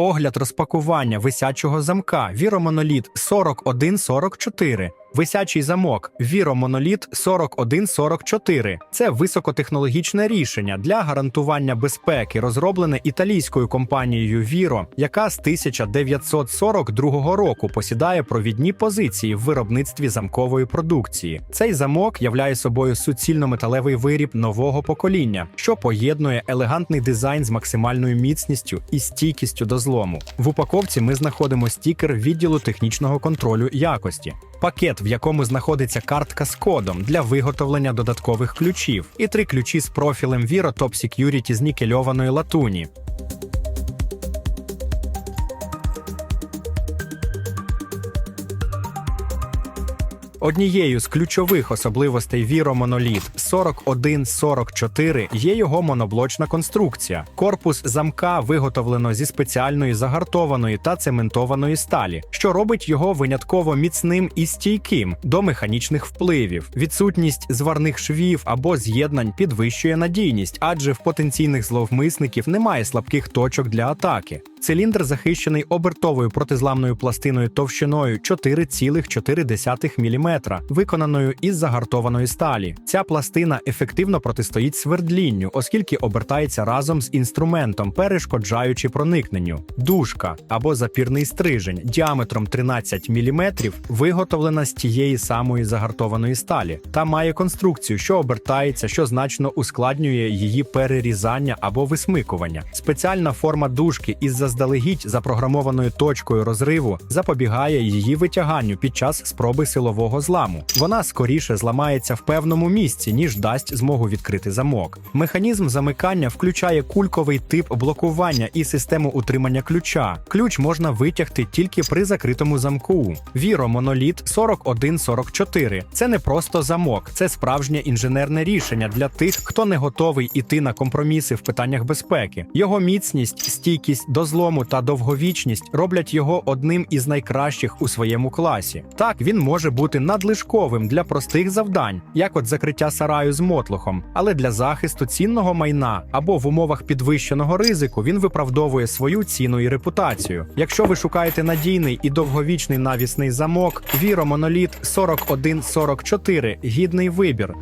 Огляд розпакування висячого замка Віромоноліт 4144. Висячий замок Віромоноліт 4144. Це високотехнологічне рішення для гарантування безпеки, розроблене італійською компанією Віро, яка з 1942 року посідає провідні позиції в виробництві замкової продукції. Цей замок являє собою суцільно-металевий виріб нового покоління, що поєднує елегантний дизайн з максимальною міцністю і стійкістю до злому. В упаковці ми знаходимо стікер відділу технічного контролю якості. Пакет, в якому знаходиться картка з кодом для виготовлення додаткових ключів, і три ключі з профілем Viro Top Security з нікельованої латуні. Однією з ключових особливостей Viro Monolith 4144 є його моноблочна конструкція. Корпус замка виготовлено зі спеціальної загартованої та цементованої сталі, що робить його винятково міцним і стійким до механічних впливів. Відсутність зварних швів або з'єднань підвищує надійність, адже в потенційних зловмисників немає слабких точок для атаки. Циліндр захищений обертовою протизламною пластиною товщиною 4,4 мм, виконаною із загартованої сталі. Ця пластина ефективно протистоїть свердлінню, оскільки обертається разом з інструментом, перешкоджаючи проникненню. Дужка або запірний стрижень діаметром 13 мм виготовлена з тієї самої загартованої сталі та має конструкцію, що обертається, що значно ускладнює її перерізання або висмикування. Спеціальна форма дужки із заздалегідь запрограмованою точкою розриву запобігає її витяганню під час спроби силового зламу. Вона скоріше зламається в певному місці, ніж дасть змогу відкрити замок. Механізм замикання включає кульковий тип блокування і систему утримання ключа. Ключ можна витягти тільки при закритому замку. Віро Моноліт 4144. Це не просто замок, це справжнє інженерне рішення для тих, хто не готовий іти на компроміси в питаннях безпеки. Його міцність, стійкість до злому та довговічність роблять його одним із найкращих у своєму класі. Так він може бути надлишковим для простих завдань, як от закриття сараю з мотлохом, але для захисту цінного майна або в умовах підвищеного ризику він виправдовує свою ціну і репутацію. Якщо ви шукаєте надійний і довговічний навісний замок, Віро Моноліт 4144 – гідний вибір.